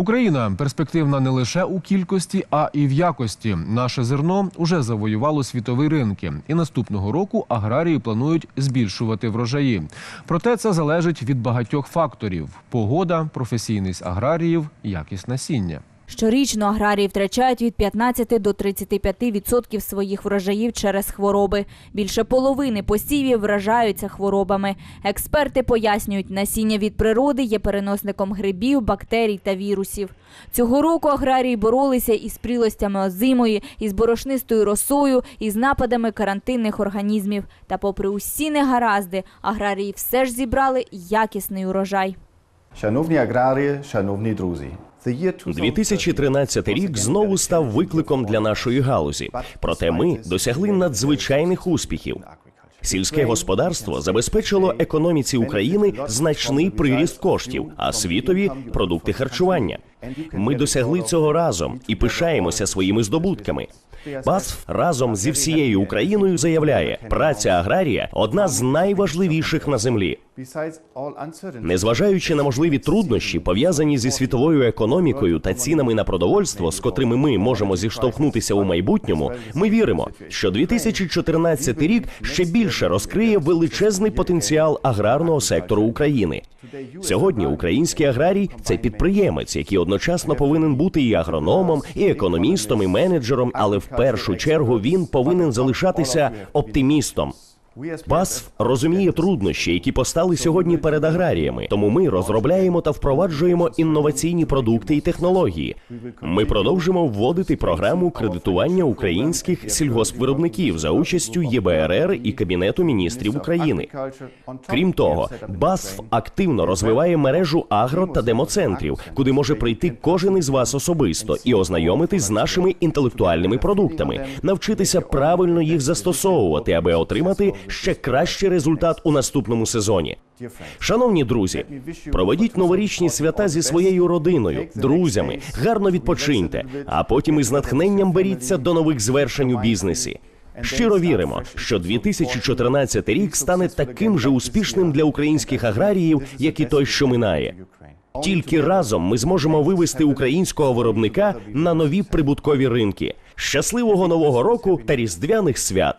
Україна перспективна не лише у кількості, а і в якості. Наше зерно уже завоювало світові ринки, і наступного року аграрії планують збільшувати врожаї. Проте це залежить від багатьох факторів: погода, професійність аграріїв, якість насіння. Щорічно аграрії втрачають від 15 до 35 відсотків своїх врожаїв через хвороби. Більше половини посівів вражаються хворобами. Експерти пояснюють, насіння від природи є переносником грибів, бактерій та вірусів. Цього року аграрії боролися із прілостями озимої, із борошнистою росою, із нападами карантинних організмів. Та, попри усі негаразди, аграрії все ж зібрали якісний урожай. Шановні аграрії, шановні друзі, 2013 2013 рік знову став викликом для нашої галузі. Проте ми досягли надзвичайних успіхів. Сільське господарство забезпечило економіці України значний приріст коштів, а світові продукти харчування. Ми досягли цього разом і пишаємося своїми здобутками. БАСФ разом зі всією Україною заявляє, праця аграрія одна з найважливіших на землі. Незважаючи на можливі труднощі, пов'язані зі світовою економікою та цінами на продовольство, з котрими ми можемо зіштовхнутися у майбутньому, ми віримо, що 2014 рік ще більше розкриє величезний потенціал аграрного сектору України. Сьогодні український аграрій це підприємець, який одночасно повинен бути і агрономом, і економістом, і менеджером, але в першу чергу він повинен залишатися оптимістом. БАСФ розуміє труднощі, які постали сьогодні перед аграріями. Тому ми розробляємо та впроваджуємо інноваційні продукти і технології. Ми продовжимо вводити програму кредитування українських сільгоспвиробників за участю ЄБРР і Кабінету міністрів України. Крім того, БАСФ активно розвиває мережу агро та демоцентрів, куди може прийти кожен із вас особисто і ознайомитись з нашими інтелектуальними продуктами, навчитися правильно їх застосовувати, аби отримати ще кращий результат у наступному сезоні. Шановні друзі, проведіть новорічні свята зі своєю родиною, друзями, гарно відпочиньте, а потім із натхненням беріться до нових звершень у бізнесі. Щиро віримо, що 2014 рік стане таким же успішним для українських аграріїв, як і той, що минає. Тільки разом ми зможемо вивести українського виробника на нові прибуткові ринки. Щасливого нового року та різдвяних свят!